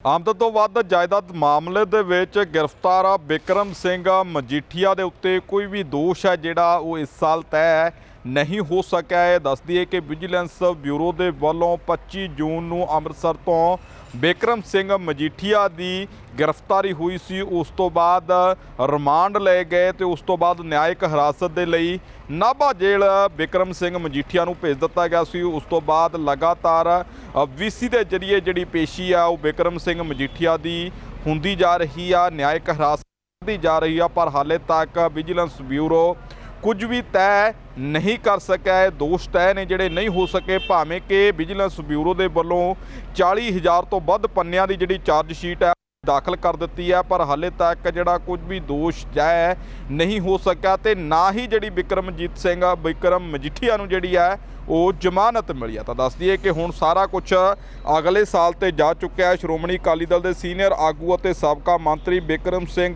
ਆਮਦਨ ਤੋਂ ਵੱਧ ਜਾਇਦਾਦ ਮਾਮਲੇ ਦੇ ਵਿੱਚ ਗ੍ਰਿਫਤਾਰ ਆ ਬਿਕਰਮ ਸਿੰਘ ਮਜੀਠੀਆ ਦੇ ਉੱਤੇ ਕੋਈ ਵੀ ਦੋਸ਼ ਹੈ ਜਿਹੜਾ ਉਹ ਇਸ ਸਾਲ ਤੈਅ ਨਹੀਂ ਹੋ ਸਕਿਆ। ਹੈ ਦੱਸ ਦਈਏ ਕਿ ਵਿਜੀਲੈਂਸ ਬਿਊਰੋ ਦੇ ਵੱਲੋਂ 25 ਜੂਨ ਨੂੰ ਅੰਮ੍ਰਿਤਸਰ ਤੋਂ ਬਿਕਰਮ ਸਿੰਘ ਮਜੀਠੀਆ ਦੀ ਗ੍ਰਿਫਤਾਰੀ ਹੋਈ ਸੀ। ਉਸ ਤੋਂ ਬਾਅਦ ਰਿਮਾਂਡ ਲਏ ਗਏ ਤੇ ਉਸ ਤੋਂ ਬਾਅਦ ਨਿਆਇਕ ਹਿਰਾਸਤ ਦੇ ਲਈ ਨਾਭਾ ਜੇਲ੍ਹ ਬਿਕਰਮ ਸਿੰਘ ਮਜੀਠੀਆ ਨੂੰ ਭੇਜ ਦਿੱਤਾ ਗਿਆ ਸੀ। ਉਸ ਤੋਂ ਬਾਅਦ ਲਗਾਤਾਰ ਵੀਸੀ ਦੇ ਜਰੀਏ ਜਿਹੜੀ ਪੇਸ਼ੀ ਆ, ਉਹ ਬਿਕਰਮ ਸਿੰਘ ਮਜੀਠੀਆ ਦੀ ਹੁੰਦੀ ਜਾ ਰਹੀ ਆ। ਨਿਆਇਕ ਹਿਰਾਸਤ ਦੀ ਜਾ ਰਹੀ ਆ, ਪਰ ਹਾਲੇ ਤੱਕ ਵਿਜੀਲੈਂਸ ਬਿਊਰੋ ਕੁਝ ਵੀ ਤੈਅ ਨਹੀਂ ਕਰ ਸਕਿਆ ਹੈ ਦੋਸ਼ ਤੈਅ ਨੇ ਜਿਹੜੇ ਨਹੀਂ ਹੋ ਸਕੇ ਭਾਵੇਂ ਕਿ ਵਿਜੀਲੈਂਸ ਬਿਊਰੋ ਦੇ ਵੱਲੋਂ 40000 ਤੋਂ ਵੱਧ ਪੰਨਿਆਂ ਦੀ ਜਿਹੜੀ ਚਾਰਜ ਸ਼ੀਟ ਹੈ ਦਾਖਲ ਕਰ ਦਿੱਤੀ ਹੈ ਪਰ ਹਾਲੇ ਤੱਕ ਜਿਹੜਾ ਕੁਝ ਵੀ ਦੋਸ਼ ਤੈਅ ਨਹੀਂ ਹੋ ਸਕਿਆ ਤੇ ਨਾ ਹੀ ਜਿਹੜੀ ਵਿਕਰਮਜੀਤ ਸਿੰਘ ਆ, ਵਿਕਰਮ ਮਜੀਠੀਆ ਨੂੰ ਜਿਹੜੀ ਹੈ ਉਹ ਜ਼ਮਾਨਤ ਮਿਲੀ ਆ ਤਾਂ ਦੱਸ ਦਈਏ ਕਿ ਹੁਣ ਸਾਰਾ ਕੁਝ ਅਗਲੇ ਸਾਲ ਤੇ ਜਾ ਚੁੱਕਿਆ ਹੈ। ਸ਼੍ਰੋਮਣੀ ਅਕਾਲੀ ਦਲ ਦੇ ਸੀਨੀਅਰ ਆਗੂ ਅਤੇ ਸਾਬਕਾ ਮੰਤਰੀ ਬਿਕਰਮ ਸਿੰਘ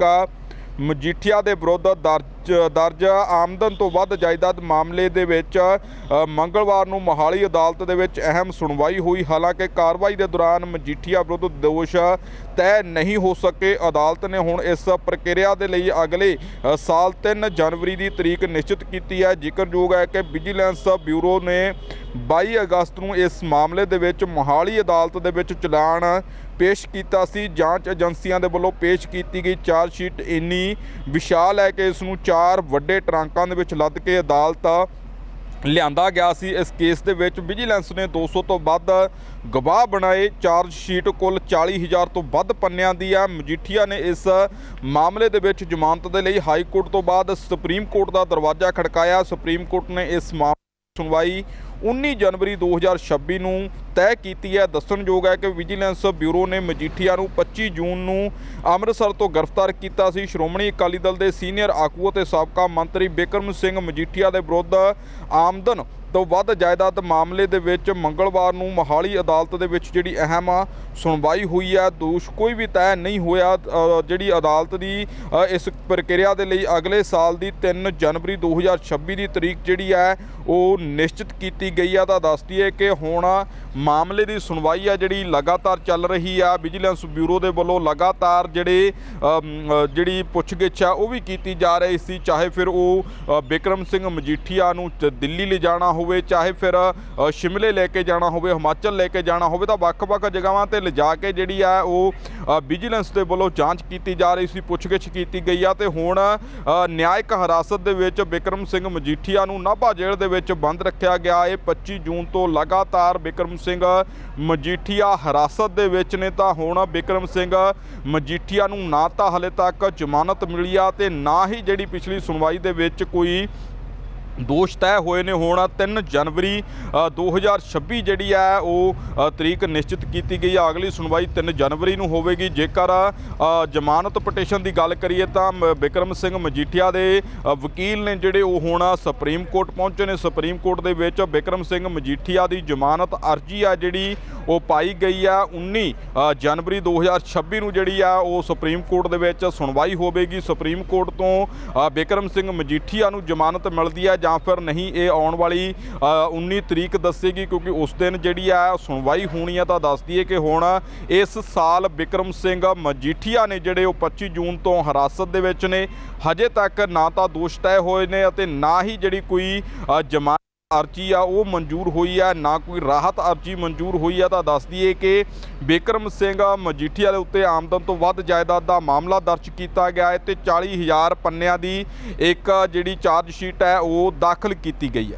ਮਜੀਠੀਆ ਦੇ ਵਿਰੁੱਧ ਦਰਜ ਦਰਜ ਆਮਦਨ ਤੋਂ ਵੱਧ ਜਾਇਦਾਦ ਮਾਮਲੇ ਦੇ ਵਿੱਚ ਮੰਗਲਵਾਰ ਨੂੰ ਮੋਹਾਲੀ ਅਦਾਲਤ ਦੇ ਵਿੱਚ ਅਹਿਮ ਸੁਣਵਾਈ ਹੋਈ। ਹਾਲਾਂਕਿ ਕਾਰਵਾਈ ਦੇ ਦੌਰਾਨ ਮਜੀਠੀਆ ਵਿਰੁੱਧ ਦੋਸ਼ ਤੈਅ ਨਹੀਂ ਹੋ ਸਕੇ। ਅਦਾਲਤ ਨੇ ਹੁਣ ਇਸ ਪ੍ਰਕਿਰਿਆ ਦੇ ਲਈ ਅਗਲੇ ਸਾਲ 3 ਜਨਵਰੀ ਦੀ ਤਰੀਕ ਨਿਸ਼ਚਿਤ ਕੀਤੀ ਹੈ। ਜ਼ਿਕਰਯੋਗ ਹੈ ਕਿ ਵਿਜੀਲੈਂਸ ਬਿਊਰੋ ਨੇ 22 ਅਗਸਤ ਨੂੰ ਇਸ ਮਾਮਲੇ ਦੇ ਵਿੱਚ ਮੋਹਾਲੀ ਅਦਾਲਤ ਦੇ ਵਿੱਚ ਚਲਾਨ ਪੇਸ਼ ਕੀਤਾ ਸੀ। ਜਾਂਚ ਏਜੰਸੀਆਂ ਦੇ ਵੱਲੋਂ ਪੇਸ਼ ਕੀਤੀ ਗਈ ਚਾਰਜ ਸ਼ੀਟ ਇੰਨੀ ਵਿਸ਼ਾਲ ਹੈ ਕਿ ਇਸ ਨੂੰ ਚਾਰ ਵੱਡੇ ਟਰੰਕਾਂ ਦੇ ਵਿੱਚ ਲੱਦ ਕੇ ਅਦਾਲਤ ਲਿਆਂਦਾ ਗਿਆ ਸੀ। ਇਸ ਕੇਸ ਦੇ ਵਿੱਚ ਵਿਜੀਲੈਂਸ ਨੇ 200 ਤੋਂ ਵੱਧ ਗਵਾਹ ਬਣਾਏ। ਚਾਰਜ ਸ਼ੀਟ ਕੁੱਲ 40000 ਤੋਂ ਵੱਧ ਪੰਨਿਆਂ ਦੀ ਆ ਮਜੀਠੀਆ ਨੇ ਇਸ ਮਾਮਲੇ ਦੇ ਵਿੱਚ ਜ਼ਮਾਨਤ ਦੇ ਲਈ ਹਾਈ ਕੋਰਟ ਤੋਂ ਬਾਅਦ ਸੁਪਰੀਮ ਕੋਰਟ ਦਾ ਦਰਵਾਜ਼ਾ ਖੜਕਾਇਆ। ਸੁਪਰੀਮ ਕੋਰਟ ਨੇ ਇਸ ਮਾਮਲੇ ਸੁਣਵਾਈ 19 ਜਨਵਰੀ 2026 ਨੂੰ ਤੈਅ ਕੀਤੀ ਹੈ। ਦੱਸਣਯੋਗ ਹੈ ਕਿ ਵਿਜੀਲੈਂਸ ਬਿਊਰੋ ਨੇ ਮਜੀਠੀਆ ਨੂੰ 25 ਜੂਨ ਨੂੰ ਅੰਮ੍ਰਿਤਸਰ ਤੋਂ ਗ੍ਰਿਫਤਾਰ ਕੀਤਾ ਸੀ। ਸ਼੍ਰੋਮਣੀ ਅਕਾਲੀ ਦਲ ਦੇ ਸੀਨੀਅਰ ਆਗੂ ਅਤੇ ਸਾਬਕਾ ਮੰਤਰੀ ਬਿਕਰਮ ਸਿੰਘ ਮਜੀਠੀਆ ਦੇ ਵਿਰੁੱਧ ਆਮਦਨ ਤੋਂ ਵੱਧ ਜਾਇਦਾਦ ਮਾਮਲੇ ਦੇ ਵਿੱਚ ਮੰਗਲਵਾਰ ਨੂੰ ਮੋਹਾਲੀ ਅਦਾਲਤ ਦੇ ਵਿੱਚ ਜਿਹੜੀ ਅਹਿਮ ਸੁਣਵਾਈ ਹੋਈ ਹੈ, ਦੋਸ਼ ਕੋਈ ਵੀ ਤੈਅ ਨਹੀਂ ਹੋਇਆ। ਜਿਹੜੀ ਅਦਾਲਤ ਦੀ ਇਸ ਪ੍ਰਕਿਰਿਆ ਦੇ ਲਈ ਅਗਲੇ ਸਾਲ ਦੀ 3 ਜਨਵਰੀ 2026 ਦੀ ਤਰੀਕ ਜਿਹੜੀ ਹੈ, ਉਹ ਨਿਸ਼ਚਿਤ ਕੀਤੀ ਗਈ ਆ ਤਾਂ ਦੱਸਦੀ ਹੈ ਕਿ ਹੁਣ ਮਾਮਲੇ ਦੀ ਸੁਣਵਾਈ ਆ ਜਿਹੜੀ ਲਗਾਤਾਰ ਚੱਲ ਰਹੀ ਆ। ਵਿਜੀਲੈਂਸ ਬਿਊਰੋ ਦੇ ਵੱਲੋਂ ਲਗਾਤਾਰ ਜਿਹੜੇ ਜਿਹੜੀ ਪੁੱਛਗਿੱਛ ਆ, ਉਹ ਵੀ ਕੀਤੀ ਜਾ ਰਹੀ ਸੀ। ਚਾਹੇ ਫਿਰ ਉਹ ਬਿਕਰਮ ਸਿੰਘ ਮਜੀਠੀਆ ਨੂੰ ਚ- ਦਿੱਲੀ ਲਿਜਾਣਾ ਹੋਵੇ, ਚਾਹੇ ਫਿਰ ਸ਼ਿਮਲੇ ਲੈ ਕੇ ਜਾਣਾ ਹੋਵੇ, ਹਿਮਾਚਲ ਲੈ ਕੇ ਜਾਣਾ ਹੋਵੇ, ਤਾਂ ਵੱਖ-ਵੱਖ ਜਗ੍ਹਾਵਾਂ ਤੇ ਲਿਜਾ ਕੇ ਜਿਹੜੀ ਆ, ਉਹ ਵਿਜੀਲੈਂਸ ਦੇ ਵੱਲੋਂ ਜਾਂਚ ਕੀਤੀ ਜਾ ਰਹੀ ਸੀ, ਪੁੱਛਗਿੱਛ ਕੀਤੀ ਗਈ ਆ ਤੇ ਹੁਣ ਨਿਆਇਕ ਹਿਰਾਸਤ ਦੇ ਵਿੱਚ ਬਿਕਰਮ ਸਿੰਘ ਮਜੀਠੀਆ ਨੂੰ ਨਾਭਾ ਜੇਲ੍ਹ ਦੇ ਵਿੱਚ ਬੰਦ ਰੱਖਿਆ ਗਿਆ। ਹੈ 25 ਜੂਨ ਤੋਂ ਲਗਾਤਾਰ ਬਿਕਰਮ ਸਿੰਘ ਸਿੰਘ ਮਜੀਠੀਆ ਹਿਰਾਸਤ ਦੇ ਵਿੱਚ ਨੇ ਤਾਂ ਹੁਣ ਬਿਕਰਮ ਸਿੰਘ ਮਜੀਠੀਆ ਨੂੰ ਨਾ ਤਾਂ ਹਲੇ ਤੱਕ ਜ਼ਮਾਨਤ ਮਿਲੀ ਆ ਤੇ ਨਾ ਹੀ ਜਿਹੜੀ ਪਿਛਲੀ ਸੁਣਵਾਈ ਦੇ ਵਿੱਚ ਕੋਈ ਦੋਸ਼ ਤੈਅ ਹੋਏ ਨੇ ਹੁਣ 3 ਜਨਵਰੀ ਅ, 2026 ਜਿਹੜੀ ਹੈ ਉਹ ਤਰੀਕ ਨਿਸ਼ਚਿਤ ਕੀਤੀ ਗਈ। ਹੈ ਅਗਲੀ ਸੁਣਵਾਈ 3 ਜਨਵਰੀ ਨੂੰ ਹੋਵੇਗੀ। ਜੇਕਰ ਜ਼ਮਾਨਤ ਪਟੀਸ਼ਨ ਦੀ ਗੱਲ ਕਰੀਏ ਤਾਂ ਮ- ਬਿਕਰਮ ਸਿੰਘ ਮਜੀਠੀਆ ਦੇ ਵਕੀਲ ਨੇ ਜਿਹੜੇ ਉਹ ਹੁਣ ਸੁਪਰੀਮ ਕੋਰਟ ਪਹੁੰਚੇ ਨੇ। ਸੁਪਰੀਮ ਕੋਰਟ ਦੇ ਵਿੱਚ ਬਿਕਰਮ ਸਿੰਘ ਮਜੀਠੀਆ ਦੀ ਜ਼ਮਾਨਤ ਅਰਜੀ ਆ ਜਿਹੜੀ ਉਹ ਪਾਈ ਗਈ ਆ। 19 ਅ, ਜਨਵਰੀ 2026 ਨੂੰ ਜਿਹੜੀ ਆ ਉਹ ਸੁਪਰੀਮ ਕੋਰਟ ਦੇ ਵਿੱਚ ਸੁਣਵਾਈ ਹੋਵੇਗੀ। ਸੁਪਰੀਮ ਕੋਰਟ ਤੋਂ ਬਿਕਰਮ ਸਿੰਘ ਮਜੀਠੀਆ ਨੂੰ ਜ਼ਮਾਨਤ ਮਿਲਦੀ ਆ ਜਾਂ ਫਿਰ ਨਹੀਂ ਇਹ ਆਉਣ ਵਾਲੀ ਅ, 19 ਤਰੀਕ ਦੱਸੇਗੀ ਕਿਉਂਕਿ ਉਸ ਦਿਨ ਜਿਹੜੀ ਆ ਸੁਣਵਾਈ ਹੋਣੀ ਆ ਤਾਂ ਦੱਸਦੀ ਹੈ ਕਿ ਹੁਣ ਇਸ ਸਾਲ ਬਿਕਰਮ ਸਿੰਘ ਮਜੀਠੀਆ ਨੇ ਜਿਹੜੇ ਉਹ 25 ਜੂਨ ਤੋਂ ਹਿਰਾਸਤ ਦੇ ਵਿੱਚ ਨੇ ਹਜੇ ਤੱਕ ਨਾ ਤਾਂ ਦੋਸ਼ ਤੈਅ ਹੋਏ ਨੇ ਅਤੇ ਨਾ ਹੀ ਜਿਹੜੀ ਕੋਈ ਅ, ਜ਼ਮਾਨਤ ਅਰਜੀ ਆ, ਉਹ ਮਨਜ਼ੂਰ ਹੋਈ ਆ, ਨਾ ਕੋਈ ਰਾਹਤ ਅਰਜੀ ਮਨਜ਼ੂਰ ਹੋਈ ਆ, ਤਾਂ ਦੱਸ ਦਈਏ ਕਿ ਬਿਕਰਮ ਸਿੰਘ ਮਜੀਠੀਆ ਦੇ ਉੱਤੇ ਆਮਦਨ ਤੋਂ ਵੱਧ ਜਾਇਦਾਦ ਦਾ ਮਾਮਲਾ ਦਰਜ ਕੀਤਾ ਗਿਆ ਹੈ ਤੇ 40000 ਪੰਨਿਆਂ ਦੀ ਇੱਕ ਜਿਹੜੀ ਚਾਰਜ ਸ਼ੀਟ ਹੈ, ਉਹ ਦਾਖਲ ਕੀਤੀ ਗਈ ਹੈ।